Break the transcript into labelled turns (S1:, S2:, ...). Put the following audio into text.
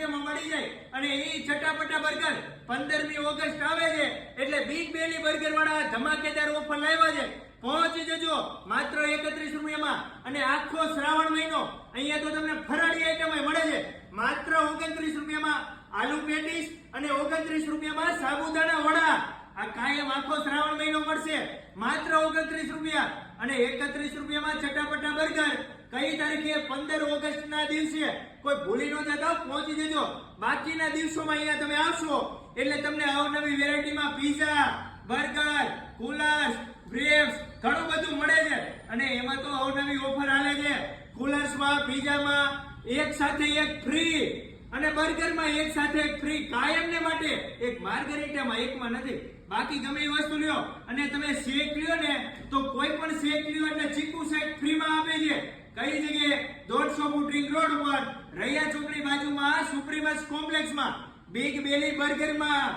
S1: રૂપિયામાં મળી જાય અને એ ચટાપટા બર્ગર પંદરમી ઓગસ્ટ આવે છે એટલે બિગ બેલી બર્ગર વાળા ધમાકેદાર ઓફર લાવ્યા છે. પહોંચી જજો માત્ર એકત્રીસ રૂપિયામાં. અને આખો શ્રાવણ મહિનો અહીંયા તો તમને ફરાળી આઈટમ મળે છે. માત્ર ઓગણત્રીસ રૂપિયામાં આલુ પેટીસ અને ઓગણત્રીસ રૂપિયામાં સાબુદાણા વડા. આ કાયમ આખો શ્રાવણ મહિનો મળશે. માત્ર ઓગણત્રીસ રૂપિયા અને એકત્રીસ રૂપિયામાં ચટાપટા બર્ગર. કઈ તારીખે? પંદર ઓગસ્ટ ના દિવસે. કોઈ ભૂલી ન જતા પહોંચી જજો. બાકીના દિવસોમાં અહીંયા તમે આવશો. એટલે તમને અવનવી વેરાયટીમાં પીઝા બર્ગર કુલર્સ બ્રેવ્સ ઘણું બધું મળે છે. અને એમાં તો અવનવી ઓફર આલે છે. કુલર્સમાં પીઝામાં એક સાથે એક ફ્રી અને બર્ગરમાં એક સાથે એક ફ્રી કાયમને માટે એક માર્ગરેટામાં એકમાં નથી. બાકી ગમે એ વસ્તુ લ્યો. અને તમે શેક લ્યો ને તો કોઈ પણ શેક લ્યો એટલે ચીકુ શેક ફ્રીમાં આપે છે કઈ જગ્યાએ દોઢસો ફૂટ રિંગ રોડ ઉપર રૈયા ચોકડી બાજુમાં સુપ્રીમસ કોમ્પ્લેક્સમાં બિગ બેલી બર્ગરમાં